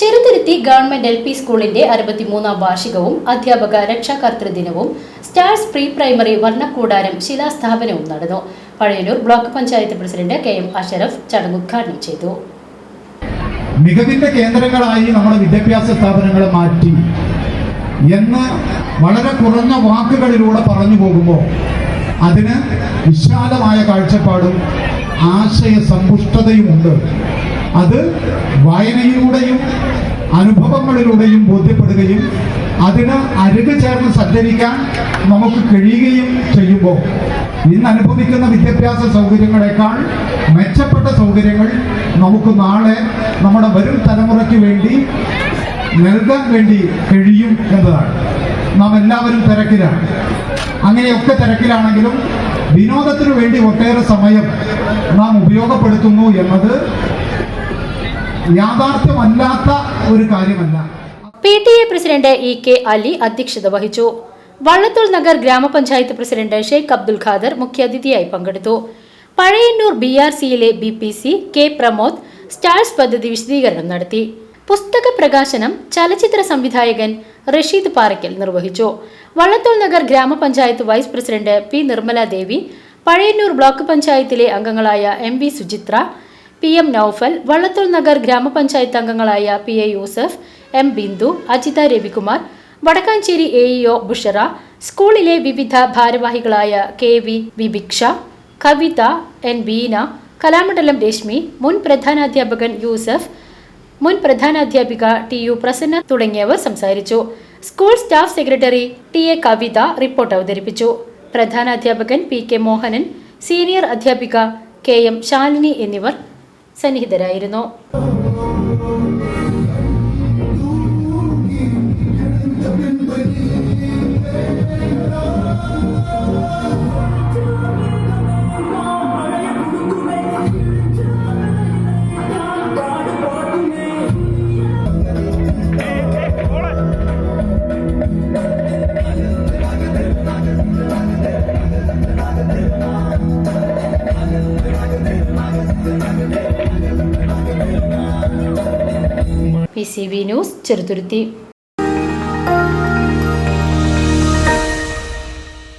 Cheruthuruthy government L P സ്കൂളിന്റെ അറുപത്തിമൂന്നാം വാർഷികവും അധ്യാപക രക്ഷാകർതൃ ദിനവും സ്റ്റാർസ് പ്രീ പ്രൈമറി വർണക്കൂടാരം ശിലാസ്ഥാപനവും നടന്നു. Pazhayannur block panchayat president K M Ashraf ചടങ്ങ് ഉദ്ഘാടനം ചെയ്തു. മികവിന്റെ കേന്ദ്രങ്ങളായി നമ്മുടെ വിദ്യാഭ്യാസ സ്ഥാപനങ്ങളെ മാറ്റി. എന്ന് വളരെ കുറഞ്ഞ വാക്കുകളിലൂടെ പറഞ്ഞു പോകുമ്പോൾ അതിന് വിശാലമായ കാഴ്ചപ്പാടും ആശയ സമ്പുഷ്ടതയുമുണ്ട്. അത് വായനയിലൂടെയും അനുഭവങ്ങളിലൂടെയും ബോധ്യപ്പെടുകയും അതിന് അരുത് ചേർന്ന് സഞ്ചരിക്കാൻ നമുക്ക് കഴിയുകയും ചെയ്യുമ്പോൾ ഇന്ന് അനുഭവിക്കുന്ന വിദ്യാഭ്യാസ സൗകര്യങ്ങളെക്കാൾ മെച്ചപ്പെട്ട സൗകര്യങ്ങൾ നമുക്ക് നാളെ നമ്മുടെ വരും തലമുറയ്ക്ക് വേണ്ടി നൽകാൻ വേണ്ടി കഴിയും എന്നതാണ്. നാം എല്ലാവരും തിരക്കിലാണ്. അങ്ങനെയൊക്കെ തിരക്കിലാണെങ്കിലും വിനോദത്തിനു വേണ്ടി ഒട്ടേറെ സമയം നാം ഉപയോഗപ്പെടുത്തുന്നു എന്നത് യാഥാർത്ഥ്യമല്ലാത്ത ഒരു കാര്യമല്ല. P T A president E K Ali അധ്യക്ഷത വഹിച്ചു. വള്ളത്തോൾ നഗർ ഗ്രാമപഞ്ചായത്ത് പ്രസിഡന്റ് ഷെയ്ഖ് അബ്ദുൽ ഖാദർ മുഖ്യാതിഥിയായി പങ്കെടുത്തു. പഴയന്നൂർ ബി ആർ സിയിലെ B P C K Pramod stars പദ്ധതി വിശദീകരണം നടത്തി. പുസ്തക പ്രകാശനം ചലച്ചിത്ര സംവിധായകൻ റഷീദ് പാറയ്ക്കൽ നിർവഹിച്ചു. വള്ളത്തോൾ നഗർ ഗ്രാമപഞ്ചായത്ത് vice president P Nirmala Devi Pazhayannur block പഞ്ചായത്തിലെ അംഗങ്ങളായ M V Suchitra P M Noufal Vallathol Nagar ഗ്രാമപഞ്ചായത്ത് അംഗങ്ങളായ P A Yusuf M Bindu Ajitha Ravikumar Vadakkanchery A EO Bushara സ്കൂളിലെ വിവിധ ഭാരവാഹികളായ K V Vibhiksha Kavitha N Beena Kalamandalam Rashmi മുൻ പ്രധാനാധ്യാപകൻ യൂസഫ് മുൻ പ്രധാനാധ്യാപിക ടി യു പ്രസന്ന തുടങ്ങിയവർ സംസാരിച്ചു. School staff secretary T A Kavitha report അവതരിപ്പിച്ചു. പ്രധാനാധ്യാപകൻ പി കെ മോഹനൻ സീനിയർ അധ്യാപിക കെ എം ശാലിനി എന്നിവർ സന്നിഹിതരായിരുന്നു P C B news Cheruthuruthy